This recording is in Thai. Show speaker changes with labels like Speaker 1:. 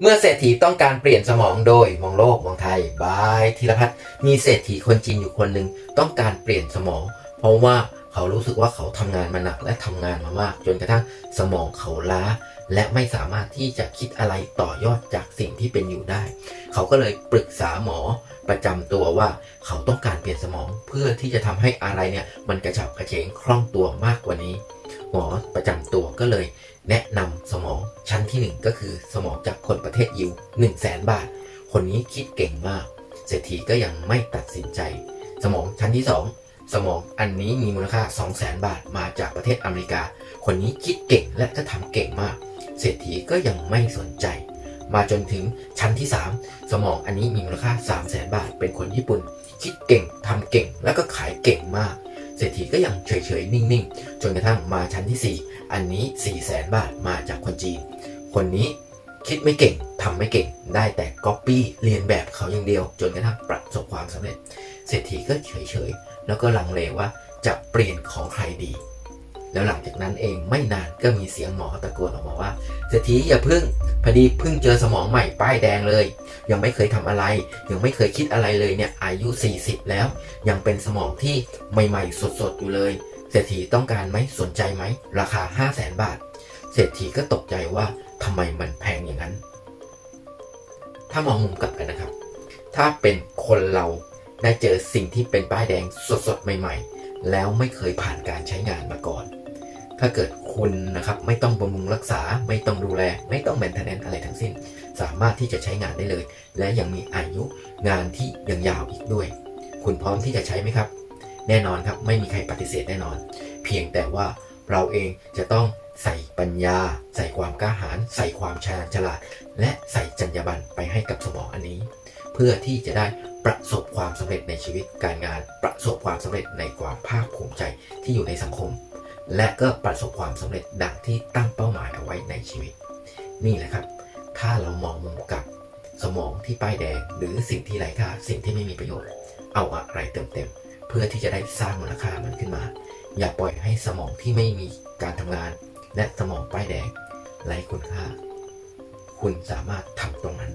Speaker 1: เมื่อเศรษฐีต้องการเปลี่ยนสมองโดยมองโลกมองไทยบายธีรพัฒน์มีเศรษฐีคนจีนอยู่คนหนึ่งต้องการเปลี่ยนสมอง เพราะว่าเขารู้สึกว่าเขาทำงานมาหนักและทำงานมามาก จนกระทั่งสมองเขาล้า และไม่สามารถที่จะคิดอะไรต่อยอดจากสิ่งที่เป็นอยู่ได้ เขาก็เลยปรึกษาหมอประจำตัวว่าเขาต้องการเปลี่ยนสมองเพื่อที่จะทำให้อะไรเนี่ยมันกระฉับกระเฉงคล่องตัวมากกว่านี้ หมอประจำตัวก็เลย แนะนำสมองชั้นที่ 1 ก็คือสมองจากคนประเทศยิว1 0 0 0 0แสนบาท คนนี้คิดเก่งมาก เศรษฐีก็ยังไม่ตัดสินใจ สมองชั้นที่ 2 สมองอันนี้มีมูลค่า 2 0 0แสนบาทมาจากประเทศอเมริกา คนนี้คิดเก่งและก็ทำเก่งมาก เศรษฐีก็ยังไม่สนใจ มาจนถึงชั้นที่ 3 สมองอันนี้มีมูลค่า 3 0 0แสนบาท เป็นคนญี่ปุ่น คิดเก่งทำเก่งแล้วก็ขายเก่งมาก เศรษฐีก็ยังเฉยๆ นิ่งๆ จนกระทั่งมาชั้นที่ 4 อันนี้ 4 0 0แสนบาทมาจากคนจีน คนนี้คิดไม่เก่งทำไม่เก่งได้แต่ก๊อปปี้เรียนแบบเขาอย่างเดียว จนกระทั่งประสบความสำเร็จ เศรษฐีก็เฉยๆ แล้วก็ลังเลว่าจะเปลี่ยนของใครดี แล้วหลังจากนั้นเองไม่นานก็มีเสียงหมอตะโกนออกมาว่าเศรษฐีอย่าพิ่งพอดีพิ่งเจอสมองใหม่ป้ายแดงเลย ยังไม่เคยทำอะไร ยังไม่เคยคิดอะไรเลยเนี่ยอายุ 40 แล้ว ยังเป็นสมองที่ใหม่ ๆ สดๆอยู่เลยเศรษฐีต้องการไหมสนใจไหมราคา 5 0 0แสนบาท เศรษฐีก็ตกใจว่าทำไมมันแพงอย่างนั้น ถ้ามองมุมกลับกันนะครับ ถ้าเป็นคนเราได้เจอสิ่งที่เป็นป้ายแดงสดๆใหม่ ๆ แล้วไม่เคยผ่านการใช้งานมาก่อน ถ้าเกิดคุณนะครับไม่ต้องบำรุงรักษา ไม่ต้องดูแล ไม่ต้องแมนเทนแนนอะไรทั้งสิ้น สามารถที่จะใช้งานได้เลย และยังมีอายุงานที่ยังยาวอีกด้วย คุณพร้อมที่จะใช้ไหมครับ แน่นอนครับไม่มีใครปฏิเสธแน่นอน เพียงแต่ว่าเราเองจะต้องใส่ปัญญา ใส่ความกล้าหาญใส่ความชาญฉลาด และใส่จรรยาบรรณไปให้กับสมองอันนี้ เพื่อที่จะได้ประสบความสำเร็จในชีวิตการงาน ประสบความสำเร็จในความภาคภูมิใจที่อยู่ในสังคม และก็ประสบความสำเร็จดังที่ตั้งเป้าหมายเอาไว้ในชีวิต นี่แหละครับ ถ้าเรามองมุมกลับสมองที่ป้ายแดง หรือสิ่งที่ไร้ค่าสิ่งที่ไม่มีประโยชน์ เอาอะไรเติมเต็ม เพื่อที่จะได้สร้างมูลค่ามันขึ้นมา อย่าปล่อยให้สมองที่ไม่มีการทำงาน และสมองป้ายแดงไร้คุณค่า คุณสามารถทำตรงนั้น